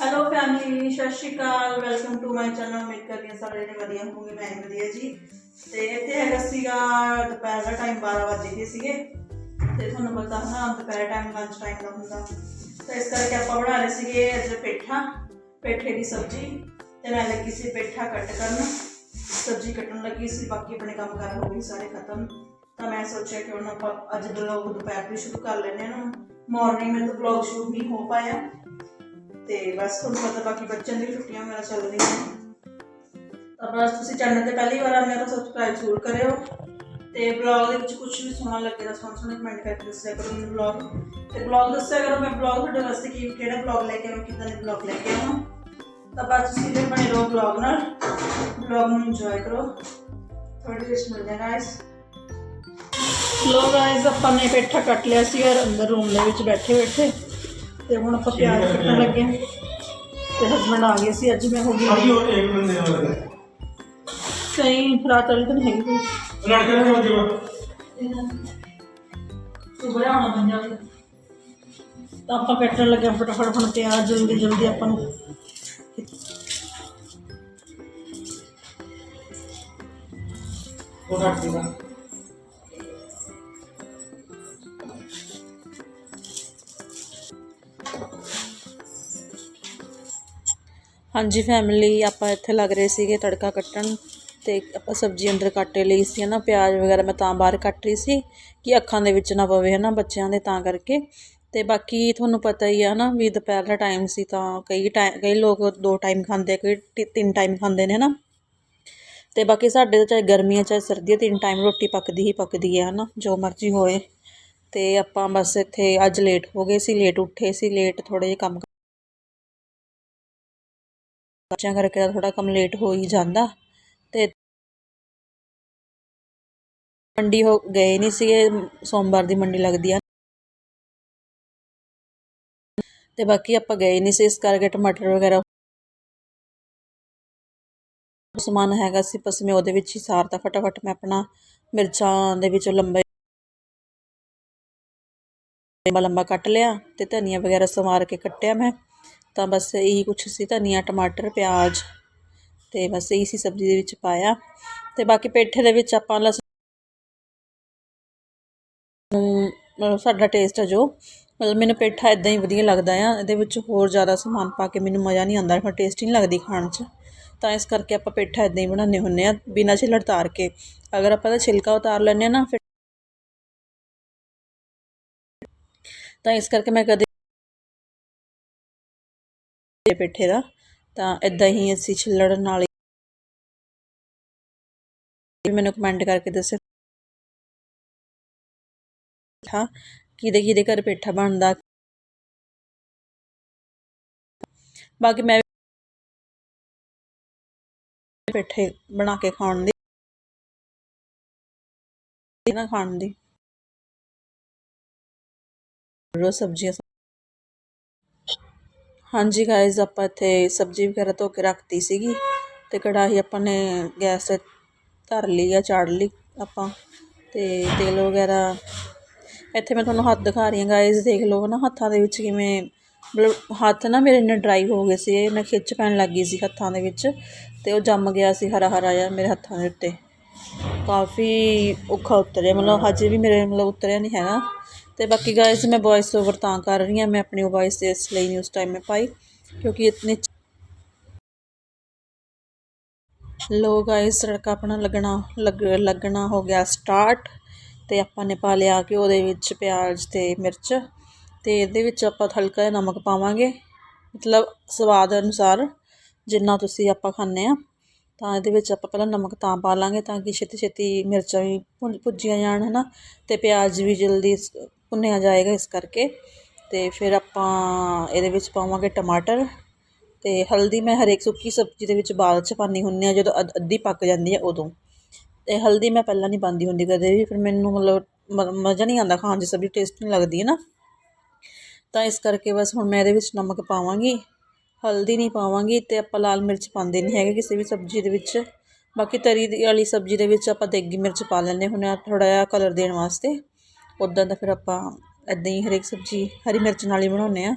Hello family ਸਤਿ ਸ਼੍ਰੀ ਅਕਾਲ. Welcome to my channel make ਕਰਦੀ ਹਾਂ ਸਾਰੇ ਜਣੇ ਵਧੀਆ ਹੋਗੇ ਮੈਂ ਵਧੀਆ ਜੀ। ਤੇ ਇੱਥੇ ਹੈਗਾ ਸੀਗਾ ਦੁਪਹਿਰ ਦਾ ਟਾਈਮ 12 ਵਜੇ ਦੇ ਸੀਗੇ। ਤੇ ਤੁਹਾਨੂੰ ਪਤਾ ਹੈ ਦੁਪਹਿਰ ਟਾਈਮ ਲੰਚ ਟਾਈਮ ਦਾ ਹੁੰਦਾ। ਤਾਂ ਇਸ ਕਰਕੇ ਆਪਾਂ ਬਣਾ ਰਹੇ ਸੀਗੇ ਅੱਜ ਪੇਠਾ, ਪੇਠੇ ਦੀ ਸਬਜ਼ੀ। ਤੇ ਮੈਂ ਲੱਗੀ ਸੀ ਪੇਠਾ ਕੱਟ ਕਰਨ। ਸਬਜ਼ੀ ਕੱਟਣ ਲੱਗੀ ਸੀ, ਬਾਕੀ ਆਪਣੇ ਕੰਮ ਕਰ ਹੋ ਗਏ, ਸਾਰੇ ਖਤਮ। ਤਾਂ ਮੈਂ ਸੋਚਿਆ ਕਿ ਉਹਨਾਂ ਆਪਾਂ ਅੱਜ ਬਲੌਗ ਦੁਪਹਿਰ ਤੋਂ ਸ਼ੁਰੂ ਕਰ ਲੈਣੇ ਨਾ ਮਾਰਨਿੰਗ ਮੈਂ ਤਾਂ ਬਲੌਗ ਸ਼ੁਰੂ ਨਹੀਂ ਹੋ ਪਾਇਆ। ਤੇ ਬਸ ਤੁਹਾਨੂੰ ਪਤਾ ਬਾਕੀ ਬੱਚਿਆਂ ਦੀ ਛੁੱਟੀਆਂ ਮੇਰਾ ਚੱਲ ਰਹੀਆਂ ਤਾਂ ਬਸ ਤੁਸੀਂ ਚੈਨਲ ਤੇ ਪਹਿਲੀ ਵਾਰ ਆਏ ਹੋ ਸਬਸਕ੍ਰਾਈਬ ਜ਼ਰੂਰ ਕਰਿਓ। ਤੇ ਬਲੌਗ ਦੇ ਵਿੱਚ ਕੁਝ ਵੀ ਸੋਹਣਾ ਲੱਗੇ ਤਾਂ ਸੋਹਣਾ ਸੋਹਣਾ ਕਮੈਂਟ ਕਰਕੇ ਦੱਸਿਆ ਕਰੋ ਮੈਨੂੰ ਬਲੌਗ ਤੇ ਬਲੌਗ ਦੱਸਿਆ ਕਰੋ, ਮੈਂ ਬਲੌਗ ਤੁਹਾਡੇ ਵਾਸਤੇ ਕੀ ਕਿਹੜਾ ਬਲੌਗ ਲੈ ਕੇ ਆਵਾਂ, ਕਿੱਦਾਂ ਦੇ ਬਲੌਗ ਲੈ ਕੇ ਆਵਾਂ। ਤਾਂ ਬਸ ਤੁਸੀਂ ਵੀ ਬਣੇ ਰਹੋ ਬਲੌਗ ਨਾਲ। ਬਲੌਗ ਨੂੰ ਇੰਜੋਏ ਕਰੋ। ਥੋੜੀ ਜਿਹੀ ਮਿਲਦੇ ਹਾਂ ਗਾਇਸ ਲੋ ਗਾਇਸ ਆਪਾਂ ਨੇ ਪੇਠਾ ਕੱਟ ਲਿਆ ਸੀ ਯਾਰ ਅੰਦਰ ਰੂਮ ਦੇ ਵਿੱਚ ਬੈਠੇ ਬੈਠੇ ਤੇ ਹੁਣ ਆਪਾਂ ਪਿਆਜ਼ ਕੱਟਣ ਲੱਗੇ ਹਾਂ ਤੇ ਹਸਬੰਡ ਆ ਗਏ ਸੀ ਅੱਜ ਮੈਂ ਹੋ ਗਈ अभी और एक बंदे और है ਸਹੀ ਰਾਤ ਵਾਲੀ ਤਾਂ ਨਹੀਂ ਹੈਗੀ ਕੋਈ लड़के ने मत दिया ਤੂੰ ਬੜਾ ਹੋਣਾ ਪੰਜਾਬੀ ਤਾਂ ਆਪਾਂ ਕੱਟਣ ਲੱਗੇ ਹਾਂ ਫਟਾਫਟ ਹੁਣ ਪਿਆਜ਼ ਜਲਦੀ ਜਲਦੀ ਆਪਾਂ ਨੂੰ वो काट दिया ਹਾਂਜੀ ਫੈਮਿਲੀ ਆਪਾਂ ਇੱਥੇ ਲੱਗ ਰਹੇ ਸੀਗੇ ਤੜਕਾ ਕੱਟਣ ਤੇ ਆਪਾਂ ਸਬਜ਼ੀ ਅੰਦਰ ਕੱਟੇ ਲਈ ਸੀ ਨਾ ਪਿਆਜ਼ ਵਗੈਰਾ ਮੈਂ ਤਾਂ ਬਾਹਰ ਕੱਟ ਰਹੀ ਸੀ ਕਿ ਅੱਖਾਂ ਦੇ ਵਿੱਚ ਨਾ ਪਵੇ ਹੈ ਨਾ ਬੱਚਿਆਂ ਦੇ ਤਾਂ ਕਰਕੇ। ਤੇ ਬਾਕੀ ਤੁਹਾਨੂੰ ਪਤਾ ਹੀ ਆ ਨਾ ਵੀ ਦੁਪਹਿਰ ਦਾ ਟਾਈਮ ਸੀ ਤਾਂ ਕਈ ਟਾਈਮ ਕਈ ਲੋਕ ਦੋ ਟਾਈਮ ਖਾਂਦੇ, ਕਈ ਤਿੰਨ ਟਾਈਮ ਖਾਂਦੇ ਨੇ ਨਾ ਤੇ ਬਾਕੀ ਸਾਡੇ ਤਾਂ ਚਾਹੇ ਗਰਮੀਆਂ ਚਾਹੇ ਸਰਦੀਆਂ ਤਿੰਨ ਟਾਈਮ ਰੋਟੀ ਪੱਕਦੀ ਹੀ ਪੱਕਦੀ ਹੈ ਨਾ ਜੋ ਮਰਜ਼ੀ ਹੋਏ। ਤੇ ਆਪਾਂ ਬਸ ਇੱਥੇ ਅੱਜ ਲੇਟ ਹੋ ਗਏ ਸੀ ਲੇਟ ਉੱਠੇ ਸੀ ਲੇਟ ਥੋੜੇ ਜਿਹੇ ਕੰਮ ਬੱਚਿਆਂ ਕਰਕੇ ਤਾਂ ਥੋੜਾ ਕੰਮ ਲੇਟ ਹੋ ਹੀ ਜਾਂਦਾ ਤੇ ਮੰਡੀ ਹੋ ਗਏ ਨਹੀਂ ਸੀਗੇ, ਸੋਮਵਾਰ ਦੀ ਮੰਡੀ ਲੱਗਦੀ ਆ। ਤੇ ਬਾਕੀ ਆਪਾਂ ਗਏ ਨਹੀਂ ਸੀ, ਇਸ ਕਰਕੇ ਟਮਾਟਰ ਵਗੈਰਾ ਸਮਾਨ ਹੈਗਾ ਸੀ, ਬਸ ਮੈਂ ਉਹਦੇ ਵਿੱਚ ਹੀ ਸਾਰਤਾ ਫਟਾਫਟ, ਮੈਂ ਆਪਣਾ ਮਿਰਚਾਂ ਦੇ ਵਿੱਚੋਂ ਲੰਬੇ ਲੰਬਾ ਲੰਬਾ ਕੱਟ ਲਿਆ ਤੇ ਧਨੀਆ ਵਗੈਰਾ ਸਮਾਰ ਕੇ ਕੱਟਿਆ ਮੈਂ। ਤਾਂ ਬਸ ਇਹੀ ਕੁਛ ਸੀ, ਧਨੀਆ, ਟਮਾਟਰ, ਪਿਆਜ਼ ਤੇ ਬਸ ਇਹੀ ਸੀ ਸਬਜ਼ੀ ਦੇ ਵਿੱਚ ਪਾਇਆ ਤੇ ਬਾਕੀ ਪੇਠੇ ਦੇ ਵਿੱਚ ਆਪਾਂ ਲਸਣ ਮਤਲਬ ਸਾਡਾ ਟੇਸਟ ਹੈ ਜੋ। ਮਤਲਬ ਮੈਨੂੰ ਪੇਠਾ ਇਦਾਂ ਹੀ ਵਧੀਆ ਲੱਗਦਾ ਆ, ਇਹਦੇ ਵਿੱਚ ਹੋਰ ਜ਼ਿਆਦਾ ਸਮਾਨ ਪਾ ਕੇ ਮੈਨੂੰ ਮਜ਼ਾ ਨਹੀਂ ਆਉਂਦਾ, ਫਿਰ ਟੇਸਟੀ ਨਹੀਂ ਲੱਗਦੀ ਖਾਣ 'ਚ। ਤਾਂ ਇਸ ਕਰਕੇ ਆਪਾਂ ਪੇਠਾ ਇਦਾਂ ਹੀ ਬਣਾਉਂਦੇ ਹੁੰਦੇ ਆ, ਬਿਨਾਂ ਛਿੱਲੜ ਤਾਰ ਕੇ। ਅਗਰ ਆਪਾਂ ਦਾ ਛਿਲਕਾ ਉਤਾਰ ਲੈਂਦੇ ਹਾਂ ਨਾ, ਫਿਰ ਤਾਂ ਇਸ ਕਰਕੇ ਮੈਂ ਕਦੇ ਪੇਠੇ ਦਾ, ਤਾਂ ਇਦਾਂ ਹੀ ਅਸੀਂ ਛਿੱਲੜ ਨਾਲ ਮੈਨੂੰ ਕਮੈਂਟ ਕਰਕੇ ਦੱਸਿਓ ਹਾਂ ਕਿਹਦੇ ਕਿਹਦੇ ਘਰ ਪੇਠਾ ਬਣਦਾ। ਬਾਕੀ ਮੈਂ ਪੇਠੇ ਬਣਾ ਕੇ ਖਾਣ ਦੀ, ਨਾ ਖਾਣ ਦੀ। ਰੋ ਸਬਜ਼ੀਆਂ ਹਾਂਜੀ ਗਾਇਜ਼ ਆਪਾਂ ਇੱਥੇ ਸਬਜ਼ੀ ਵਗੈਰਾ ਧੋ ਕੇ ਰੱਖਤੀ ਸੀਗੀ ਤੇ ਕੜਾਹੀ ਆਪਾਂ ਨੇ ਗੈਸ ਤੇ ਧਰ ਲਈ ਆ, ਚਾੜ ਲਈ ਆਪਾਂ ਤੇ ਤੇਲ ਵਗੈਰਾ। ਇੱਥੇ ਮੈਂ ਤੁਹਾਨੂੰ ਹੱਥ ਦਿਖਾ ਰਹੀ ਹਾਂ ਗਾਇਜ਼ ਦੇਖ ਲਓ ਨਾ ਹੱਥਾਂ ਦੇ ਵਿੱਚ ਕਿਵੇਂ ਮਤਲਬ ਹੱਥ ਨਾ ਮੇਰੇ ਇੰਨੇ ਡਰਾਈ ਹੋ ਗਏ ਸੀ ਇਹਨਾਂ ਖਿੱਚ ਪੈਣ ਲੱਗ ਗਈ ਸੀ ਹੱਥਾਂ ਦੇ ਵਿੱਚ ਤੇ ਉਹ ਜੰਮ ਗਿਆ ਸੀ ਹਰਾ ਹਰਾ ਜਿਹਾ ਮੇਰੇ ਹੱਥਾਂ ਦੇ ਉੱਤੇ। ਕਾਫੀ ਔਖਾ ਉਤਰਿਆ, ਮਤਲਬ ਹਜੇ ਵੀ ਮੇਰੇ ਮਤਲਬ ਉਤਰਿਆ ਨਹੀਂ ਹੈਗਾ। ਤੇ ਬਾਕੀ ਗਾਇਸ ਮੈਂ ਵੌਇਸ ਓਵਰ ਤਾਂ ਕਰ ਰਹੀ ਹਾਂ, ਮੈਂ ਆਪਣੀ ਵੌਇਸ ਇਸ ਲਈ ਨਹੀਂ ਉਸ ਟਾਈਮ ਮੈਂ ਪਾਈ, ਕਿਉਂਕਿ ਇਤਨੇ ਲੋ ਗਾਇਸ ਤੜਕਾ ਆਪਣਾ ਲੱਗਣਾ, ਲੱਗ, ਲੱਗਣਾ ਹੋ ਗਿਆ ਸਟਾਰਟ ਤੇ ਆਪਾਂ ਨੇ ਪਾ ਲਿਆ ਕਿ ਉਹਦੇ ਵਿੱਚ ਪਿਆਜ਼ ਤੇ ਮਿਰਚ, ਤੇ ਇਹਦੇ ਵਿੱਚ ਆਪਾਂ ਹਲਕਾ ਜਿਹਾ ਨਮਕ ਪਾਵਾਂਗੇ। ਮਤਲਬ ਸਵਾਦ ਅਨੁਸਾਰ ਜਿੰਨਾ ਤੁਸੀਂ ਆਪਾਂ ਖਾਂਦੇ ਆ ਤਾਂ ਇਹਦੇ ਵਿੱਚ ਆਪਾਂ ਪਹਿਲਾਂ ਨਮਕ ਤਾਂ ਪਾ ਲਾਂਗੇ ਤਾਂ ਕਿ ਛੇਤੀ ਛੇਤੀ ਮਿਰਚਾਂ ਵੀ ਭੁੰ- ਭੁੱਜੀਆਂ ਜਾਣ, ਹਨਾ? ਤੇ ਪਿਆਜ਼ ਵੀ ਜਲਦੀ ਸ- ਭੁੰਨਿਆ ਜਾਏਗਾ ਇਸ ਕਰਕੇ। ਅਤੇ ਫਿਰ ਆਪਾਂ ਇਹਦੇ ਵਿੱਚ ਪਾਵਾਂਗੇ ਟਮਾਟਰ। ਅਤੇ ਹਲਦੀ ਮੈਂ ਹਰੇਕ ਸੁੱਕੀ ਸਬਜ਼ੀ ਦੇ ਵਿੱਚ ਬਾਅਦ ਚ ਪਾਉਂਦੀ ਹੁੰਦੀ ਹਾਂ, ਜਦੋਂ ਅੱਧ- ਅੱਧੀ ਪੱਕ ਜਾਂਦੀ ਹੈ ਉਦੋਂ। ਅਤੇ ਹਲਦੀ ਮੈਂ ਪਹਿਲਾਂ ਨਹੀਂ ਪਾਉਂਦੀ ਹੁੰਦੀ ਕਦੇ ਵੀ, ਫਿਰ ਮੈਨੂੰ ਮਤਲਬ ਮ- ਮਜ਼ਾ ਨਹੀਂ ਆਉਂਦਾ ਖਾਣ 'ਚ, ਸਬਜ਼ੀ ਟੇਸਟ ਨਹੀਂ ਲੱਗਦੀ ਹੈ ਨਾ। ਤਾਂ ਇਸ ਕਰਕੇ ਬਸ ਹੁਣ ਮੈਂ ਇਹਦੇ ਵਿੱਚ ਨਮਕ ਪਾਵਾਂਗੀ। ਹਲਦੀ ਨਹੀਂ ਪਾਵਾਂਗੀ ਅਤੇ ਆਪਾਂ ਲਾਲ ਮਿਰਚ ਪਾਉਂਦੇ ਨਹੀਂ ਹੈਗੇ ਕਿਸੇ ਵੀ ਸਬਜ਼ੀ ਦੇ ਵਿੱਚ। ਬਾਕੀ ਤਰੀ ਵਾਲੀ ਸਬਜ਼ੀ ਦੇ ਵਿੱਚ ਆਪਾਂ ਦੇਗੀ ਮਿਰਚ ਪਾ ਲੈਂਦੇ ਹੁੰਦੇ ਹਾਂ, ਥੋੜ੍ਹਾ ਜਿਹਾ ਕਲਰ ਦੇਣ ਵਾਸਤੇ। ਉੱਦਾਂ ਤਾਂ ਫਿਰ ਆਪਾਂ ਇੱਦਾਂ ਹੀ ਹਰੇਕ ਸਬਜ਼ੀ ਹਰੀ ਮਿਰਚ ਨਾਲ ਹੀ ਬਣਾਉਂਦੇ ਹਾਂ।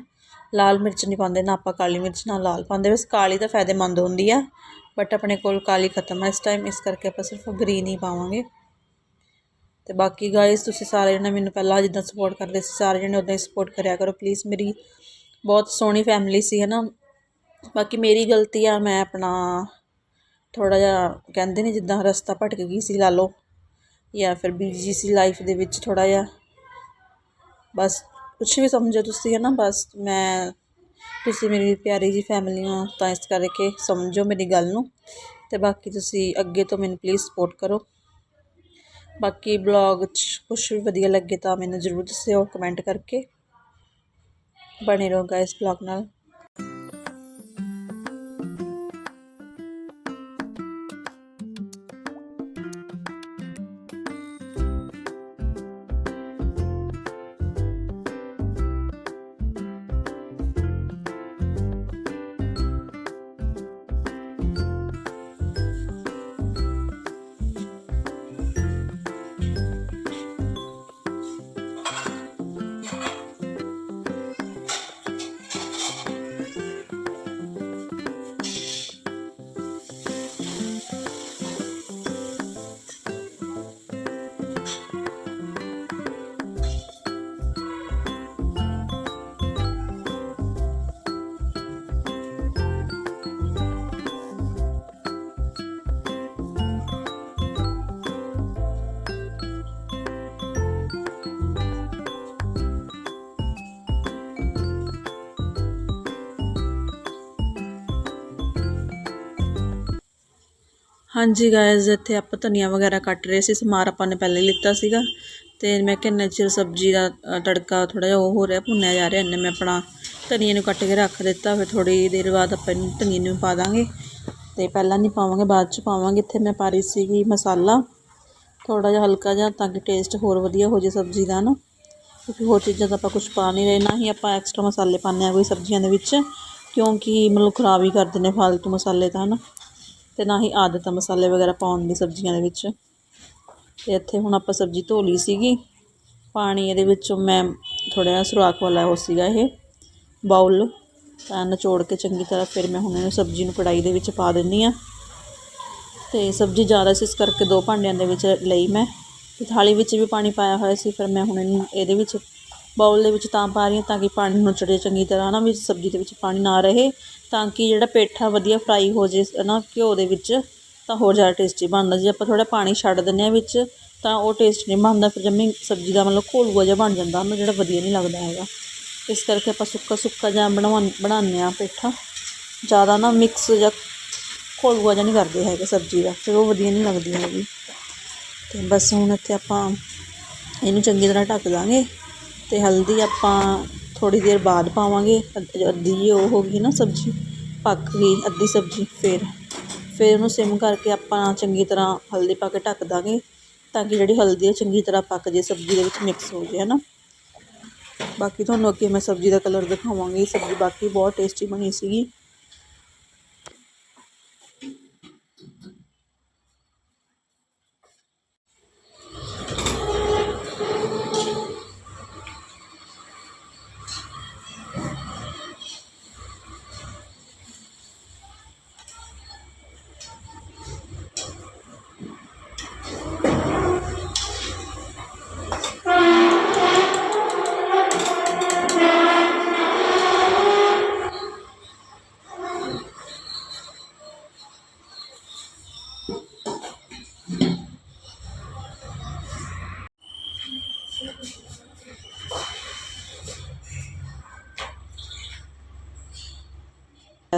ਲਾਲ ਮਿਰਚ ਨਹੀਂ ਪਾਉਂਦੇ, ਨਾ ਆਪਾਂ ਕਾਲੀ ਮਿਰਚ, ਨਾ ਲਾਲ ਪਾਉਂਦੇ। ਬਸ ਕਾਲੀ ਤਾਂ ਫਾਇਦੇਮੰਦ ਹੁੰਦੀ ਆ ਬਟ ਆਪਣੇ ਕੋਲ ਕਾਲੀ ਖਤਮ ਹੈ ਇਸ ਟਾਈਮ ਇਸ ਕਰਕੇ ਆਪਾਂ ਸਿਰਫ ਗ੍ਰੀਨ ਹੀ ਪਾਵਾਂਗੇ। ਤੇ ਬਾਕੀ ਗਾਇਸ ਤੁਸੀਂ ਸਾਰੇ ਜਣੇ ਮੈਨੂੰ ਪਹਿਲਾਂ ਜਿੱਦਾਂ ਸਪੋਰਟ ਕਰਦੇ ਸੀ, ਸਾਰੇ ਜਣੇ ਉਦਾਂ ਹੀ ਸਪੋਰਟ ਕਰਿਆ ਕਰੋ। ਪਲੀਜ਼ ਮੇਰੀ ਬਹੁਤ ਸੋਹਣੀ ਫੈਮਿਲੀ ਸੀ ਹੈ ਨਾ ਬਾਕੀ ਮੇਰੀ ਗਲਤੀ ਆ, ਮੈਂ ਆਪਣਾ ਥੋੜਾ ਜਿਹਾ ਕਹਿੰਦੇ ਨੇ ਜਿੱਦਾਂ ਰਸਤਾ ਭਟਕ ਗਈ ਸੀ, ਲਾ ਲਓ। ਜਾਂ ਫਿਰ ਬਿਜ਼ੀ ਸੀ ਲਾਈਫ ਦੇ ਵਿੱਚ ਥੋੜ੍ਹਾ ਜਿਹਾ। ਬਸ ਕੁਛ ਵੀ ਸਮਝੋ ਤੁਸੀਂ ਹੈ ਨਾ ਬਸ ਮੈਂ, ਤੁਸੀਂ ਮੇਰੀ ਪਿਆਰੀ ਜੀ ਫੈਮਿਲੀ ਹੋ, ਤਾਂ ਇਸ ਕਰਕੇ ਸਮਝੋ ਮੇਰੀ ਗੱਲ ਨੂੰ। ਅਤੇ ਬਾਕੀ ਤੁਸੀਂ ਅੱਗੇ ਤੋਂ ਮੈਨੂੰ ਪਲੀਜ਼ ਸਪੋਰਟ ਕਰੋ। ਬਾਕੀ ਬਲੌਗ 'ਚ ਕੁਛ ਵੀ ਵਧੀਆ ਲੱਗੇ ਤਾਂ ਮੈਨੂੰ ਜ਼ਰੂਰ ਦੱਸਿਓ ਕਮੈਂਟ ਕਰਕੇ। ਬਣੇ ਰਹੋ ਗਾਇਸ ਬਲੌਗ ਨਾਲ। ਹਾਂਜੀ ਗਾਇਜ਼ ਇੱਥੇ ਆਪਾਂ ਧਨੀਆ ਵਗੈਰਾ ਕੱਟ ਰਹੇ ਸੀ ਸਮਾਰ ਆਪਾਂ ਨੇ ਪਹਿਲੇ ਲਿੱਤਾ ਸੀਗਾ। ਤੇ ਮੈਂ ਕਿੰਨੇ ਚਿਰ ਸਬਜ਼ੀ ਦਾ ਤੜਕਾ ਥੋੜਾ ਜਿਹਾ ਉਹ ਹੋ ਰਿਹਾ, ਭੁੰਨਿਆ ਜਾ ਰਿਹਾ, ਇੰਨੇ ਮੈਂ ਆਪਣਾ ਧਨੀਏ ਨੂੰ ਕੱਟ ਕੇ ਰੱਖ ਦਿੱਤਾ। ਫਿਰ ਥੋੜੀ ਦੇਰ ਬਾਅਦ ਆਪਾਂ ਇਹਨੂੰ ਧਨੀਏ ਨੂੰ ਪਾ ਦਾਂਗੇ। ਤੇ ਪਹਿਲਾਂ ਨਹੀਂ ਪਾਵਾਂਗੇ, ਬਾਅਦ ਚ ਪਾਵਾਂਗੇ। ਇੱਥੇ ਮੈਂ ਪਾ ਰਹੀ ਸੀਗੀ ਮਸਾਲਾ। ਥੋੜਾ ਜਿਹਾ ਹਲਕਾ ਜਿਹਾ, ਤਾਂ ਕਿ ਟੇਸਟ ਹੋਰ ਵਧੀਆ ਹੋ ਜੇ ਸਬਜ਼ੀ ਦਾ ਨਾ। ਕਿਉਂਕਿ ਹੋਰ ਚੀਜ਼ਾਂ ਤਾਂ ਆਪਾਂ ਕੁਝ ਪਾ ਨਹੀਂ ਰਹੇ, ਨਾ ਹੀ ਆਪਾਂ ਐਕਸਟਰਾ ਮਸਾਲੇ ਪਾਉਂਦੇ ਆ ਕੋਈ ਸਬਜ਼ੀਆਂ ਦੇ ਵਿੱਚ। ਕਿਉਂਕਿ ਮਤਲਬ ਖਰਾਬ ਹੀ ਕਰਦੇ ਨੇ, ਫਾਲਤੂ ਮਸਾਲੇ ਤਾਂ ਨਾ ਤੇ ਨਾ ਹੀ ਆਦਤ ਆ ਮਸਾਲੇ ਵਗੈਰਾ ਪਾਉਣ ਦੀ ਸਬਜ਼ੀਆਂ ਦੇ ਵਿੱਚ। ਤੇ ਇੱਥੇ ਹੁਣ ਆਪਾਂ ਸਬਜ਼ੀ ਧੋ ਲਈ ਸੀਗੀ। ਪਾਣੀ ਇਹਦੇ ਵਿੱਚੋਂ ਮੈਂ ਥੋੜਾ ਜਿਹਾ ਸੁਰਾਖ ਵਾਲਾ ਉਹ ਸੀਗਾ ਇਹ ਬਾਉਲ ਤਾਂ ਨਿਚੋੜ ਕੇ ਚੰਗੀ ਤਰ੍ਹਾਂ ਫਿਰ ਮੈਂ ਹੁਣ ਇਹਨੂੰ ਸਬਜ਼ੀ ਨੂੰ ਕੜਾਈ ਦੇ ਵਿੱਚ ਪਾ ਦਿੰਦੀ ਆ ਤੇ ਸਬਜ਼ੀ ਜ਼ਿਆਦਾ ਸੀ ਇਸ ਕਰਕੇ ਦੋ ਭਾਂਡਿਆਂ ਦੇ ਵਿੱਚ ਲਈ ਮੈਂ। ਤੇ ਥਾਲੀ ਵਿੱਚ ਵੀ ਪਾਣੀ ਪਾਇਆ ਹੋਇਆ ਸੀ, ਫਿਰ ਮੈਂ ਹੁਣ ਇਹਨੂੰ ਇਹਦੇ ਵਿੱਚ ਬਾਉਲ ਦੇ ਵਿੱਚ ਤਾਂ ਪਾ ਰਹੀ ਹਾਂ ਤਾਂ ਕਿ ਪਾਣੀ ਨੂੰ ਚੜੇ ਚੰਗੀ ਤਰ੍ਹਾਂ ਨਾ ਵਿੱਚ ਸਬਜ਼ੀ ਦੇ ਵਿੱਚ ਪਾਣੀ ਨਾ ਰਹੇ ਤਾਂ ਕਿ ਜਿਹੜਾ ਪੇਠਾ ਵਧੀਆ ਫਰਾਈ ਹੋ ਜੇ ਨਾ ਘਿਓ ਦੇ ਵਿੱਚ ਤਾਂ ਹੋਰ ਜ਼ਿਆਦਾ ਟੇਸਟੀ ਬਣਦਾ। ਜੇ ਆਪਾਂ ਥੋੜਾ ਪਾਣੀ ਛੱਡ ਦਿੰਦੇ ਹਾਂ ਵਿੱਚ ਤਾਂ ਉਹ ਟੇਸਟ ਨਹੀਂ ਬਣਦਾ, ਫਿਰ ਜੰਮੀ ਸਬਜ਼ੀ ਦਾ ਮਤਲਬ ਘੋਲੂਆ ਜਿਹਾ ਬਣ ਜਾਂਦਾ। ਉਹਨੂੰ ਜਿਹੜਾ ਵਧੀਆ ਨਹੀਂ ਲੱਗਦਾ ਹੈਗਾ। ਇਸ ਕਰਕੇ ਆਪਾਂ ਸੁੱਕਾ ਸੁੱਕਾ ਜਿਹਾ ਬਣਾਉਂ ਬਣਾਉਂਦੇ ਹਾਂ ਪੇਠਾ। ਜ਼ਿਆਦਾ ਨਾ ਮਿਕਸ ਜਾਂ ਘੋਲੂਆ ਜਿਹਾ ਨਹੀਂ ਕਰਦੇ ਹੈਗੇ ਸਬਜ਼ੀ ਦਾ, ਫਿਰ ਉਹ ਵਧੀਆ ਨਹੀਂ ਲੱਗਦੀ ਹੈਗੀ। ਤੇ ਬਸ ਹੁਣ ਇੱਥੇ ਆਪਾਂ ਇਹਨੂੰ ਚੰਗੀ ਤਰ੍ਹਾਂ ਢੱਕ ਦਾਂਗੇ। ਅਤੇ ਹਲਦੀ ਆਪਾਂ ਥੋੜ੍ਹੀ ਦੇਰ ਬਾਅਦ ਪਾਵਾਂਗੇ। ਅੱਧ- ਅੱਧੀ ਉਹ ਹੋ ਗਈ ਨਾ ਸਬਜ਼ੀ, ਪੱਕ ਗਈ ਅੱਧੀ ਸਬਜ਼ੀ ਫਿਰ। ਫਿਰ ਉਹਨੂੰ ਸਿਮ ਕਰਕੇ ਆਪਾਂ ਚੰਗੀ ਤਰ੍ਹਾਂ ਹਲਦੀ ਪਾ ਕੇ ਢੱਕ ਦਾਂਗੇ ਤਾਂ ਕਿ ਜਿਹੜੀ ਹਲਦੀ ਹੈ ਚੰਗੀ ਤਰ੍ਹਾਂ ਪੱਕ ਜੇ ਸਬਜ਼ੀ ਦੇ ਵਿੱਚ ਮਿਕਸ ਹੋ ਜੇ ਹੈ ਨਾ ਬਾਕੀ ਤੁਹਾਨੂੰ ਅੱਗੇ ਮੈਂ ਸਬਜ਼ੀ ਦਾ ਕਲਰ ਦਿਖਾਵਾਂਗੀ। ਸਬਜ਼ੀ ਬਾਕੀ ਬਹੁਤ ਟੇਸਟੀ ਬਣੀ ਸੀਗੀ।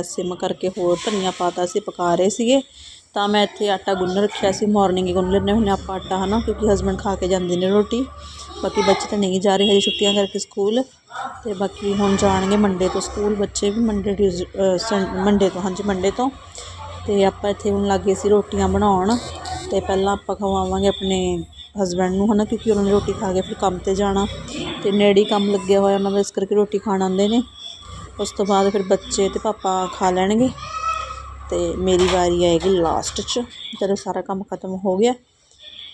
ਸਿਮ ਕਰਕੇ ਹੋਰ ਧਨੀਆ ਪਾਤਾ ਸੀ, ਪਕਾ ਰਹੇ ਸੀਗੇ। ਤਾਂ ਮੈਂ ਇੱਥੇ ਆਟਾ ਗੁੰਨ ਰੱਖਿਆ ਸੀ ਮਾਰਨਿੰਗ ਹੀ ਗੁੰਨ ਲੈਂਦੇ ਹੁੰਦੇ ਆਪਾਂ ਆਟਾ ਹੈ ਨਾ ਕਿਉਂਕਿ ਹਸਬੈਂਡ ਖਾ ਕੇ ਜਾਂਦੇ ਨੇ ਰੋਟੀ। ਬਾਕੀ ਬੱਚੇ ਤਾਂ ਨਹੀਂ ਜਾ ਰਹੇ ਹਜੇ ਛੁੱਟੀਆਂ ਕਰਕੇ ਸਕੂਲ। ਤੇ ਬਾਕੀ ਹੁਣ ਜਾਣਗੇ ਮੰਡੇ ਤੋਂ ਸਕੂਲ, ਬੱਚੇ ਵੀ ਮੰਡੇ ਮੰਡੇ ਤੋਂ, ਹਾਂਜੀ ਮੰਡੇ ਤੋਂ। ਤੇ ਆਪਾਂ ਇੱਥੇ ਹੁਣ ਲੱਗੇ ਸੀ ਰੋਟੀਆਂ ਬਣਾਉਣ। ਤੇ ਪਹਿਲਾਂ ਆਪਾਂ ਖਵਾਵਾਂਗੇ ਆਪਣੇ ਹਸਬੈਂਡ ਨੂੰ, ਹਨਾ, ਕਿਉਂਕਿ ਉਹਨਾਂ ਨੇ ਰੋਟੀ ਖਾ ਕੇ ਫਿਰ ਕੰਮ ਤੇ ਜਾਣਾ। ਤੇ ਨੇੜੇ ਹੀ ਕੰਮ ਲੱਗਿਆ ਹੋਇਆ ਉਹਨਾਂ ਦਾ, ਇਸ ਕਰਕੇ ਰੋਟੀ ਖਾਣ ਆਉਂਦੇ ਨੇ। ਉਸ ਤੋਂ ਬਾਅਦ ਫਿਰ ਬੱਚੇ ਅਤੇ ਪਾਪਾ ਖਾ ਲੈਣਗੇ ਅਤੇ ਮੇਰੀ ਵਾਰੀ ਆਏਗੀ ਲਾਸਟ 'ਚ। ਜਦੋਂ ਸਾਰਾ ਕੰਮ ਖਤਮ ਹੋ ਗਿਆ,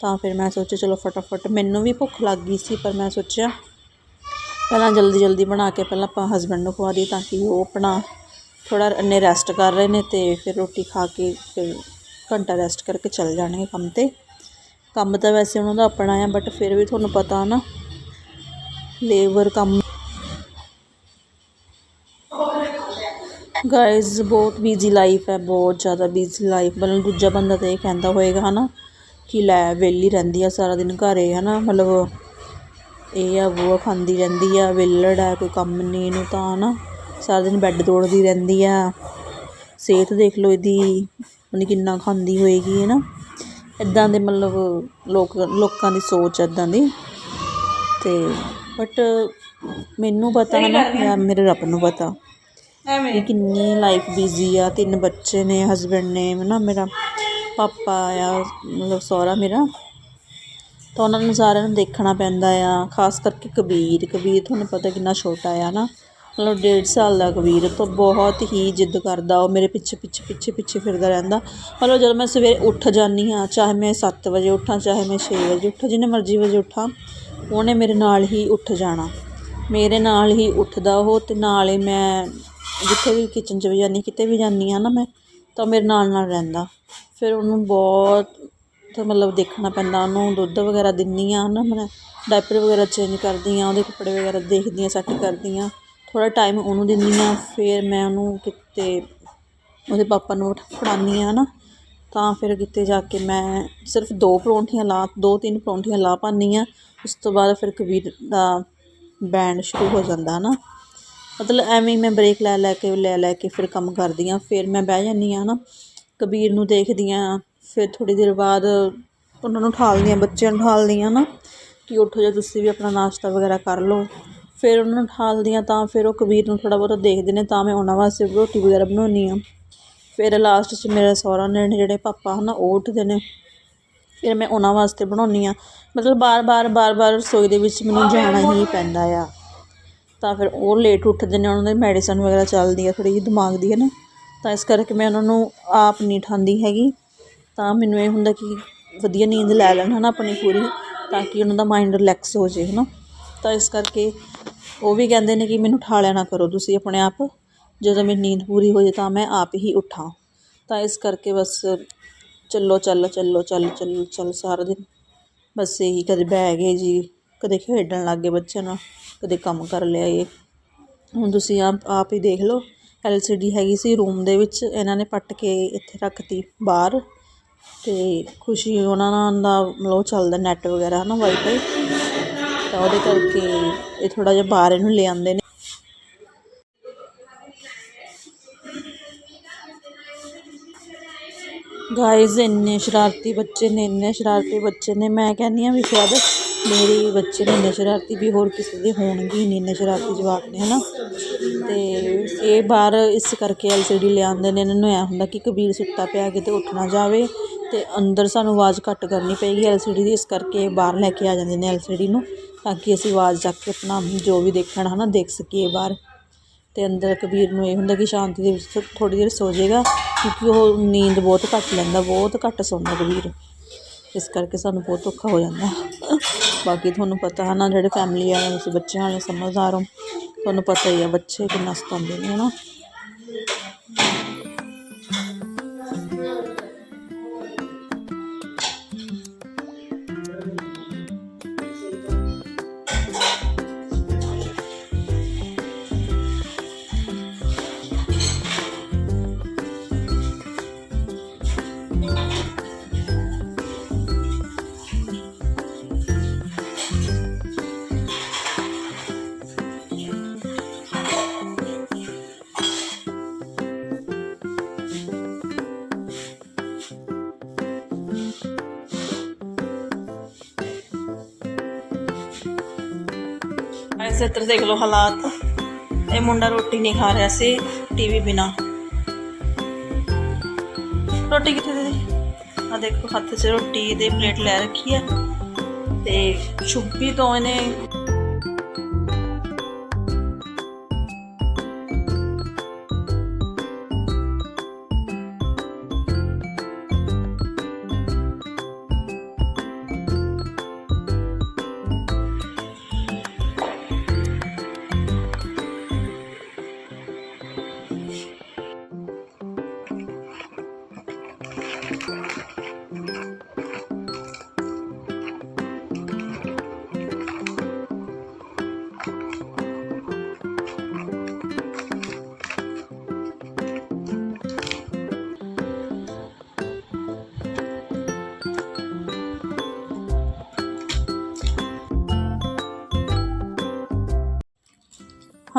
ਤਾਂ ਫਿਰ ਮੈਂ ਸੋਚਿਆ ਚਲੋ ਫਟਾਫਟ, ਮੈਨੂੰ ਵੀ ਭੁੱਖ ਲੱਗ ਗਈ ਸੀ ਪਰ ਮੈਂ ਸੋਚਿਆ ਪਹਿਲਾਂ ਜਲਦੀ ਜਲਦੀ ਬਣਾ ਕੇ ਪਹਿਲਾਂ ਆਪਾਂ ਹਸਬੈਂਡ ਨੂੰ ਖਵਾ ਦਈਏ ਤਾਂ ਕਿ ਉਹ ਆਪਣਾ ਥੋੜਾ ਇੰਨੇ ਰੈਸਟ ਕਰ ਰਹੇ ਨੇ ਤੇ ਫਿਰ ਰੋਟੀ ਖਾ ਕੇ ਫਿਰ ਘੰਟਾ ਰੈਸਟ ਕਰਕੇ ਚੱਲ ਜਾਣਗੇ ਕੰਮ ਤੇ। ਕੰਮ ਤਾਂ ਵੈਸੇ ਉਹਨਾਂ ਦਾ ਆਪਣਾ ਆ ਬਟ ਫਿਰ ਵੀ ਤੁਹਾਨੂੰ ਪਤਾ ਨਾ ਲੇਬਰ ਕੰਮ ਗਾਇਜ਼ ਬਹੁਤ ਬਿਜ਼ੀ ਲਾਈਫ ਹੈ ਬਹੁਤ ਜ਼ਿਆਦਾ ਬਿਜ਼ੀ ਲਾਈਫ ਮਤਲਬ ਦੂਜਾ ਬੰਦਾ ਤਾਂ ਇਹ ਕਹਿੰਦਾ ਹੋਏਗਾ ਹਨਾ ਕਿ ਲੈ ਵਿਹਲੀ ਰਹਿੰਦੀ ਆ ਸਾਰਾ ਦਿਨ ਘਰੇ ਹਨਾ ਮਤਲਬ ਇਹ ਆ ਉਹ ਖਾਂਦੀ ਰਹਿੰਦੀ ਆ ਵਿਹਲੜ ਆ ਕੋਈ ਕੰਮ ਨਹੀਂ ਇਹਨੂੰ ਤਾਂ ਹਨਾ। ਸਾਰਾ ਦਿਨ ਬੈੱਡ ਤੋੜਦੀ ਰਹਿੰਦੀ ਆ। ਸਿਹਤ ਦੇਖ ਲਓ ਇਹਦੀ ਉਹਨੇ ਕਿੰਨਾ ਖਾਂਦੀ ਹੋਏਗੀ ਹੈ ਨਾ ਇੱਦਾਂ ਦੇ ਮਤਲਬ ਲੋਕ ਲੋਕਾਂ ਦੀ ਸੋਚ ਇੱਦਾਂ ਦੀ। ਤੇ ਬਟ ਮੈਨੂੰ ਪਤਾ ਹੈ ਨਾ ਮੇਰੇ ਰੱਬ ਨੂੰ ਪਤਾ। ਐਵੇਂ। ਕਿੰਨੀ ਲਾਈਫ ਬਿਜ਼ੀ ਆ, ਤਿੰਨ ਬੱਚੇ ਨੇ ਹਸਬੈਂਡ ਨੇ ਨਾ ਮੇਰਾ ਪਾਪਾ ਆ, ਮਤਲਬ ਸਹੁਰਾ ਮੇਰਾ। ਤਾਂ ਉਹਨਾਂ ਨੂੰ ਸਾਰਿਆਂ ਨੂੰ ਦੇਖਣਾ ਪੈਂਦਾ ਆ, ਖਾਸ ਕਰਕੇ ਕਬੀਰ। ਕਬੀਰ ਤੁਹਾਨੂੰ ਪਤਾ ਕਿੰਨਾ ਛੋਟਾ ਆ ਨਾ। ਮਤਲਬ ਡੇਢ ਸਾਲ ਦਾ ਕਬੀਰ ਤਾਂ ਬਹੁਤ ਹੀ ਜਿੱਦ ਕਰਦਾ, ਉਹ ਮੇਰੇ ਪਿੱਛੇ ਪਿੱਛੇ ਪਿੱਛੇ ਪਿੱਛੇ ਫਿਰਦਾ ਰਹਿੰਦਾ। ਮਤਲਬ ਜਦੋਂ ਮੈਂ ਸਵੇਰੇ ਉੱਠ ਜਾਂਦੀ ਹਾਂ, ਚਾਹੇ ਮੈਂ 7 ਵਜੇ ਉੱਠਾਂ, ਚਾਹੇ ਮੈਂ 6 ਵਜੇ ਉੱਠਾਂ, ਜਿੰਨੇ ਮਰਜ਼ੀ ਵਜੇ ਉੱਠਾਂ, ਉਹਨੇ ਮੇਰੇ ਨਾਲ ਹੀ ਉੱਠ ਜਾਣਾ। ਮੇਰੇ ਨਾਲ ਹੀ ਉੱਠਦਾ ਉਹ ਤੇ ਨਾਲ ਹੀ ਮੈਂ ਜਿੱਥੇ ਵੀ ਕਿਚਨ 'ਚ ਵੀ ਜਾਂਦੀ ਕਿਤੇ ਵੀ ਜਾਂਦੀ ਹਾਂ ਨਾ ਮੈਂ, ਤਾਂ ਮੇਰੇ ਨਾਲ ਨਾਲ ਰਹਿੰਦਾ। ਫਿਰ ਉਹਨੂੰ ਬਹੁਤ ਮਤਲਬ ਦੇਖਣਾ ਪੈਂਦਾ, ਉਹਨੂੰ ਦੁੱਧ ਵਗੈਰਾ ਦਿੰਦੀ ਹਾਂ ਨਾ ਮੈਂ ਡਾਇਪਰ ਵਗੈਰਾ ਚੇਂਜ ਕਰਦੀ ਹਾਂ ਉਹਦੇ ਕੱਪੜੇ ਵਗੈਰਾ ਦੇਖਦੀ ਹਾਂ ਸੈੱਟ ਕਰਦੀ ਹਾਂ ਥੋੜ੍ਹਾ ਟਾਈਮ ਉਹਨੂੰ ਦਿੰਦੀ ਹਾਂ ਫਿਰ ਮੈਂ ਉਹਨੂੰ ਕਿਤੇ ਉਹਦੇ ਪਾਪਾ ਨੂੰ ਫੜਾਉਂਦੀ ਹਾਂ ਨਾ ਤਾਂ ਫਿਰ ਕਿਤੇ ਜਾ ਕੇ ਮੈਂ ਸਿਰਫ ਦੋ ਪਰੌਂਠੀਆਂ ਲਾ, ਦੋ ਤਿੰਨ ਪਰੌਂਠੀਆਂ ਲਾ ਪਾਉਂਦੀ ਹਾਂ ਉਸ ਤੋਂ ਬਾਅਦ ਫਿਰ ਕਬੀਰ ਦਾ ਬੈਂਡ ਸ਼ੁਰੂ ਹੋ ਜਾਂਦਾ ਹੈ ਨਾ ਮਤਲਬ ਐਵੇਂ ਹੀ ਮੈਂ ਬ੍ਰੇਕ ਲੈ ਲੈ ਕੇ, ਲੈ ਲੈ ਕੇ ਫਿਰ ਕੰਮ ਕਰਦੀ ਹਾਂ। ਫਿਰ ਮੈਂ ਬਹਿ ਜਾਂਦੀ ਹਾਂ ਨਾ, ਕਬੀਰ ਨੂੰ ਦੇਖਦੀ ਹਾਂ। ਫਿਰ ਥੋੜ੍ਹੀ ਦੇਰ ਬਾਅਦ ਉਹਨਾਂ ਨੂੰ ਠਾਲਦੀ ਹਾਂ, ਬੱਚਿਆਂ ਨੂੰ ਉਠਾਲਦੀ ਹਾਂ ਨਾ ਕਿ ਉੱਠੋ ਜਾ ਤੁਸੀਂ ਵੀ ਆਪਣਾ ਨਾਸ਼ਤਾ ਵਗੈਰਾ ਕਰ ਲਓ। ਫਿਰ ਉਹਨਾਂ ਨੂੰ ਠਾਲਦੀ ਹਾਂ ਤਾਂ ਫਿਰ ਉਹ ਕਬੀਰ ਨੂੰ ਥੋੜ੍ਹਾ ਬਹੁਤਾ ਦੇਖਦੇ ਨੇ ਤਾਂ ਮੈਂ ਉਹਨਾਂ ਵਾਸਤੇ ਰੋਟੀ ਵਗੈਰਾ ਬਣਾਉਂਦੀ ਹਾਂ। ਫਿਰ ਲਾਸਟ 'ਚ ਮੇਰੇ ਸਹੁਰਾ ਨੇ ਜਿਹੜੇ ਪਾਪਾ ਹਨ, ਉਹ ਉੱਠਦੇ ਨੇ। ਫਿਰ ਮੈਂ ਉਹਨਾਂ ਵਾਸਤੇ ਬਣਾਉਂਦੀ ਹਾਂ। ਮਤਲਬ ਬਾਰ ਬਾਰ ਬਾਰ ਬਾਰ ਰਸੋਈ ਦੇ ਵਿੱਚ ਮੈਨੂੰ ਜਾਣਾ ਹੀ ਪੈਂਦਾ ਆ। ਤਾਂ ਫਿਰ ਉਹ ਲੇਟ ਉੱਠਦੇ ਨੇ, ਉਹਨਾਂ ਦੀ ਮੈਡੀਸਨ ਵਗੈਰਾ ਚੱਲਦੀ ਆ, ਥੋੜ੍ਹੀ ਜਿਹੀ ਦਿਮਾਗ ਦੀ, ਹੈ ਨਾ? ਤਾਂ ਇਸ ਕਰਕੇ ਮੈਂ ਉਹਨਾਂ ਨੂੰ ਆਪ ਨਹੀਂ ਉਠਾਉਂਦੀ ਹੈਗੀ। ਤਾਂ ਮੈਨੂੰ ਇਹ ਹੁੰਦਾ ਕਿ ਵਧੀਆ ਨੀਂਦ ਲੈ ਲੈਣ, ਹੈ ਨਾ, ਆਪਣੀ ਪੂਰੀ, ਤਾਂ ਕਿ ਉਹਨਾਂ ਦਾ ਮਾਈਂਡ ਰਿਲੈਕਸ ਹੋ ਜੇ ਹੈ ਨਾ? ਤਾਂ ਇਸ ਕਰਕੇ ਉਹ ਵੀ ਕਹਿੰਦੇ ਨੇ ਕਿ ਮੈਨੂੰ ਉਠਾਲਿਆ ਨਾ ਕਰੋ ਤੁਸੀਂ ਆਪਣੇ ਆਪ। ਜਦੋਂ ਮੇਰੀ ਨੀਂਦ ਪੂਰੀ ਹੋ ਜੇ ਤਾਂ ਮੈਂ ਆਪ ਹੀ ਉੱਠਾਂ। ਤਾਂ ਇਸ ਕਰਕੇ ਬਸ ਚੱਲੋ, ਚੱਲ ਚੱਲੋ, ਚੱਲ ਚੱਲ ਚੱਲ ਸਾਰਾ ਦਿਨ। ਬਸ ਇਹੀ ਕਦੇ ਬਹਿ ਗਏ ਜੀ। ਕਦੇ ਖੇਡਣ ਲੱਗ ਗਏ ਬੱਚਿਆਂ ਨਾਲ, ਕਦੇ ਕੰਮ ਕਰ ਲਿਆ ਇਹ। ਹੁਣ ਤੁਸੀਂ ਆਪ ਆਪ ਹੀ ਦੇਖ ਲਓ ਐਲ ਸੀ ਡੀ ਹੈਗੀ ਸੀ ਰੂਮ ਦੇ ਵਿੱਚ, ਇਹਨਾਂ ਨੇ ਪੱਟ ਕੇ ਇੱਥੇ ਰੱਖਤੀ ਬਾਹਰ। ਅਤੇ ਖੁਸ਼ੀ ਉਹਨਾਂ ਨਾਲ ਦਾ ਮਤਲਬ ਚੱਲਦਾ ਨੈੱਟ ਵਗੈਰਾ ਹੈ ਨਾ ਵਾਈਫਾਈ। ਤਾਂ ਉਹਦੇ ਕਰਕੇ ਇਹ ਥੋੜ੍ਹਾ ਜਿਹਾ ਬਾਹਰ ਇਹਨੂੰ ਲੈ ਆਉਂਦੇ ਨੇ। ਗਾਇਜ਼ ਇੰਨੇ ਸ਼ਰਾਰਤੀ ਬੱਚੇ ਨੇ, ਇੰਨੇ ਸ਼ਰਾਰਤੀ ਬੱਚੇ ਨੇ। ਮੈਂ ਕਹਿੰਦੀ ਹਾਂ ਵੀ ਸ਼ਾਇਦ ਮੇਰੇ ਬੱਚੇ ਨੇ ਇੰਨੇ ਸ਼ਰਾਰਤੀ ਵੀ ਹੋਰ ਕਿਸੇ ਦੇ ਹੋਣਗੇ ਹੀ ਨਹੀਂ ਇੰਨੇ ਸ਼ਰਾਰਤੀ ਜਵਾਕ ਨੇ ਹੈ ਨਾ ਅਤੇ ਇਹ ਬਾਹਰ ਇਸ ਕਰਕੇ ਐਲ ਸੀ ਡੀ ਲਿਆਉਂਦੇ ਨੇ, ਇਹਨਾਂ ਨੂੰ ਐਂ ਹੁੰਦਾ ਕਿ ਕਬੀਰ ਸੁੱਤਾ ਪਿਆ ਕਿਤੇ ਉੱਠ ਨਾ ਜਾਵੇ ਅਤੇ ਅੰਦਰ ਸਾਨੂੰ ਆਵਾਜ਼ ਘੱਟ ਕਰਨੀ ਪਏਗੀ ਐਲ ਸੀ ਡੀ ਦੀ, ਇਸ ਕਰਕੇ ਇਹ ਬਾਹਰ ਲੈ ਕੇ ਆ ਜਾਂਦੇ ਨੇ ਐਲ ਸੀ ਡੀ ਨੂੰ ਤਾਂ ਕਿ ਅਸੀਂ ਆਵਾਜ਼ ਚੱਕ ਕੇ ਆਪਣਾ ਜੋ ਵੀ ਦੇਖਣ ਹੈ ਨਾ ਦੇਖ ਸਕੀਏ ਬਾਹਰ। ਅਤੇ ਅੰਦਰ ਕਬੀਰ ਨੂੰ ਇਹ ਹੁੰਦਾ ਕਿ ਸ਼ਾਂਤੀ ਦੇ ਵਿੱਚ ਥੋੜ੍ਹੀ ਦੇਰ ਸੋ ਜਾਏਗਾ ਕਿਉਂਕਿ ਉਹ ਨੀਂਦ ਬਹੁਤ ਘੱਟ ਲੈਂਦਾ, ਬਹੁਤ ਘੱਟ ਸੌਂਦਾ ਕਬੀਰ। ਇਸ ਕਰਕੇ ਸਾਨੂੰ ਬਹੁਤ ਔਖਾ ਹੋ ਜਾਂਦਾ। ਬਾਕੀ ਤੁਹਾਨੂੰ ਪਤਾ ਹੈ ਨਾ, ਜਿਹੜੇ ਫੈਮਿਲੀ ਵਾਲੇ ਤੁਸੀਂ ਬੱਚਿਆਂ ਵਾਲੇ ਸਮਝਦਾਰ ਹੋ, ਤੁਹਾਨੂੰ ਪਤਾ ਹੀ ਆ ਬੱਚੇ ਕਿੰਨਾ ਸਤਾਉਂਦੇ ਨੇ ਹੈ ਨਾ ਐਸੇ ਤਰ੍ਹਾਂ ਦੇਖ ਲਓ ਹਾਲਾਤ। ਇਹ ਮੁੰਡਾ ਰੋਟੀ ਨਹੀਂ ਖਾ ਰਿਹਾ ਸੀ ਟੀਵੀ ਬਿਨਾ। ਰੋਟੀ ਕਿੱਥੇ ਦੇ ਆ ਦੇਖੋ, ਹੱਥ 'ਚ ਰੋਟੀ ਦੇ ਪਲੇਟ ਲੈ ਰੱਖੀ ਹੈ ਤੇ ਛੁੱਪੀ ਤੋਂ ਇਹਨੇ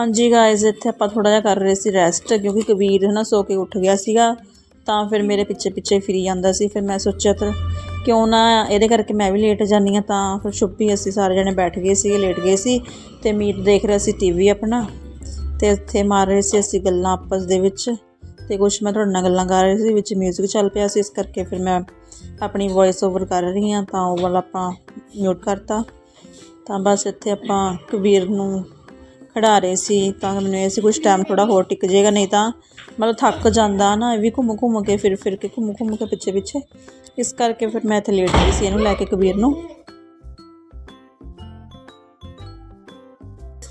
ਹਾਂਜੀ ਗਾਇਜ਼ ਇੱਥੇ ਆਪਾਂ ਥੋੜਾ ਜਿਹਾ ਕਰ ਰਹੇ ਸੀ ਰੈਸਟ ਕਿਉਂਕਿ ਕਬੀਰ ਹੈ ਨਾ ਸੋ ਕੇ ਉੱਠ ਗਿਆ ਸੀਗਾ, ਤਾਂ ਫਿਰ ਮੇਰੇ ਪਿੱਛੇ ਪਿੱਛੇ ਫਿਰੀ ਜਾਂਦਾ ਸੀ, ਫਿਰ ਮੈਂ ਸੋਚਿਆ ਤਾਂ ਕਿਉਂ ਨਾ ਇਹਦੇ ਕਰਕੇ ਮੈਂ ਵੀ ਲੇਟ ਜਾਂਦੀ ਹਾਂ, ਤਾਂ ਫਿਰ ਛੁੱਪੀ ਅਸੀਂ ਸਾਰੇ ਜਣੇ ਬੈਠ ਗਏ ਸੀਗੇ ਲੇਟ ਗਏ ਸੀ ਤੇ ਮੀਰ ਦੇਖ ਰਿਹਾ ਸੀ ਟੀਵੀ ਆਪਣਾ ਤੇ ਇੱਥੇ ਮਾਰ ਰਹੇ ਸੀ ਅਸੀਂ ਗੱਲਾਂ ਆਪਸ ਦੇ ਵਿੱਚ ਤੇ ਕੁਛ ਮੈਂ ਤੁਹਾਡੇ ਨਾਲ ਗੱਲਾਂ ਕਰ ਰਹੀ ਸੀ, ਵਿੱਚ 뮤직 ਚੱਲ ਪਿਆ ਸੀ, ਇਸ ਕਰਕੇ ਫਿਰ ਮੈਂ ਆਪਣੀ ਵੌਇਸ ਓਵਰ ਕਰ ਰਹੀ ਹਾਂ, ਤਾਂ ਉਹ ਵਾਲਾ ਆਪਾਂ ਮਿਊਟ ਕਰਤਾ। ਤਾਂ ਬਸ ਇੱਥੇ ਆਪਾਂ ਕਬੀਰ ਨੂੰ ਖੜਾ ਰਹੇ ਸੀ ਤਾਂ ਮੈਨੂੰ ਇਹ ਸੀ ਕੁਛ ਟਾਈਮ ਥੋੜਾ ਹੋਰ ਟਿਕ ਜਾਏਗਾ, ਨਹੀਂ ਤਾਂ ਮਤਲਬ ਥੱਕ ਜਾਂਦਾ ਨਾ, ਇਹ ਵੀ ਘੁੰਮ ਘੁੰਮ ਕੇ ਫਿਰ ਫਿਰ ਕੇ ਘੁੰਮ ਘੁੰਮ ਕੇ ਪਿੱਛੇ ਪਿੱਛੇ। ਇਸ ਕਰਕੇ ਫਿਰ ਮੈਂ ਇੱਥੇ ਲੇਟ ਗਈ ਸੀ ਇਹਨੂੰ ਲੈ ਕੇ ਕਬੀਰ ਨੂੰ।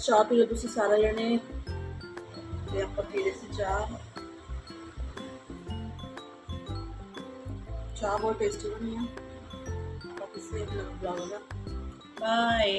ਚਾਹ ਪੀ ਲਓ ਤੁਸੀਂ ਸਾਰੇ ਜਣੇ। ਤੇ ਆਪਾਂ ਪੀ ਲਈ ਸੀ ਚਾਹ। ਚਾਹ ਬਹੁਤ ਟੇਸਟੀ ਬਣੀ ਆ। ਆਪਾਂ ਕਿਸੇ ਬਲੌਗ ਦਾ ਬਾਏ